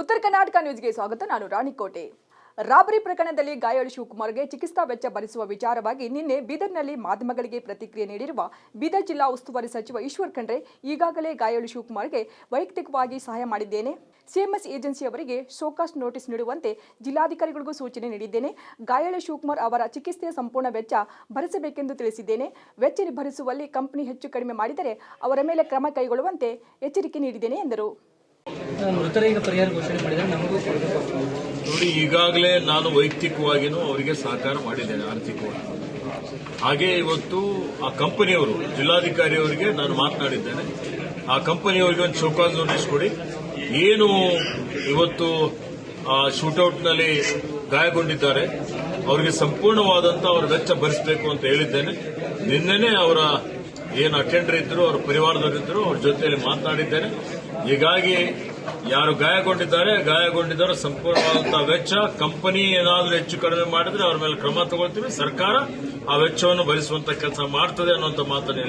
ಉತ್ತರ ಕರ್ನಾಟಕ ನ್ಯೂಸ್ಗೆ ಸ್ವಾಗತ. ನಾನು ರಾಣಿಕೋಟೆ. ರಾಬರಿ ಪ್ರಕರಣದಲ್ಲಿ ಗಾಯಾಳು ಶಿವಕುಮಾರ್ಗೆ ಚಿಕಿತ್ಸಾ ವೆಚ್ಚ ಭರಿಸುವ ವಿಚಾರವಾಗಿ ನಿನ್ನೆ ಬೀದರ್ನಲ್ಲಿ ಮಾಧ್ಯಮಗಳಿಗೆ ಪ್ರತಿಕ್ರಿಯೆ ನೀಡಿರುವ ಬೀದರ್ ಜಿಲ್ಲಾ ಉಸ್ತುವಾರಿ ಸಚಿವ ಈಶ್ವರ್ ಖಂಡ್ರೆ ಈಗಾಗಲೇ ಗಾಯಾಳು ಶಿವಕುಮಾರ್ಗೆ ವೈಯಕ್ತಿಕವಾಗಿ ಸಹಾಯ ಮಾಡಿದ್ದೇನೆ. ಸಿಎಂಎಸ್ ಏಜೆನ್ಸಿ ಅವರಿಗೆ ಶೋಕಾಸ್ ನೋಟಿಸ್ ನೀಡುವಂತೆ ಜಿಲ್ಲಾಧಿಕಾರಿಗಳಿಗೂ ಸೂಚನೆ ನೀಡಿದ್ದೇನೆ. ಗಾಯಾಳು ಶಿವಕುಮಾರ್ ಅವರ ಚಿಕಿತ್ಸೆಯ ಸಂಪೂರ್ಣ ವೆಚ್ಚ ಭರಿಸಬೇಕೆಂದು ತಿಳಿಸಿದ್ದೇನೆ. ವೆಚ್ಚ ಭರಿಸುವಲ್ಲಿ ಕಂಪನಿ ಹೆಚ್ಚು ಕಡಿಮೆ ಮಾಡಿದರೆ ಅವರ ಮೇಲೆ ಕ್ರಮ ಕೈಗೊಳ್ಳುವಂತೆ ಎಚ್ಚರಿಕೆ ನೀಡಿದ್ದೇನೆ ಎಂದರು. ಪರಿಹಾರ ಘೋಷಣೆ ಮಾಡಿದರೆ ನಮಗೂ ನೋಡಿ, ಈಗಾಗಲೇ ನಾನು ವೈಯಕ್ತಿಕವಾಗಿಯೂ ಅವರಿಗೆ ಸಹಕಾರ ಮಾಡಿದ್ದೇನೆ, ಆರ್ಥಿಕವಾಗಿ. ಹಾಗೆ ಇವತ್ತು ಆ ಕಂಪನಿಯವರು, ಜಿಲ್ಲಾಧಿಕಾರಿಯವರಿಗೆ ನಾನು ಮಾತನಾಡಿದ್ದೇನೆ. ಆ ಕಂಪನಿಯವರಿಗೆ ಒಂದು ಶೋಕಾಸ್ ನೋಟಿಸ್ ಕೊಡಿ ಏನು ಇವತ್ತು ಶೂಟೌಟ್ನಲ್ಲಿ ಗಾಯಗೊಂಡಿದ್ದಾರೆ, ಅವರಿಗೆ ಸಂಪೂರ್ಣವಾದಂಥ ಅವರ ವೆಚ್ಚ ಭರಿಸಬೇಕು ಅಂತ ಹೇಳಿದ್ದೇನೆ. ನಿನ್ನೆನೇ ಅವರ ಏನು ಅಟೆಂಡರ್ ಇದ್ರು, ಅವರ ಪರಿವಾರದವರಿದ್ದರು ಅವ್ರ ಜೊತೆಯಲ್ಲಿ ಮಾತನಾಡಿದ್ದೇನೆ. ಹೀಗಾಗಿ ಯಾರು ಗಾಯಗೊಂಡಿದ್ದಾರೆ ಗಾಯಗೊಂಡಿದ್ದಾರೆ ಸಂಪೂರ್ಣವಾದಂತಹ ವೆಚ್ಚ. ಕಂಪನಿ ಏನಾದರೂ ಹೆಚ್ಚು ಕಡಿಮೆ ಮಾಡಿದ್ರೆ ಅವ್ರ ಮೇಲೆ ಕ್ರಮ ತಗೊಳ್ತೀವಿ. ಸರ್ಕಾರ ಆ ವೆಚ್ಚವನ್ನು ಭರಿಸುವಂತ ಕೆಲಸ ಮಾಡ್ತದೆ ಅನ್ನುವಂಥ ಮಾತನ್ನು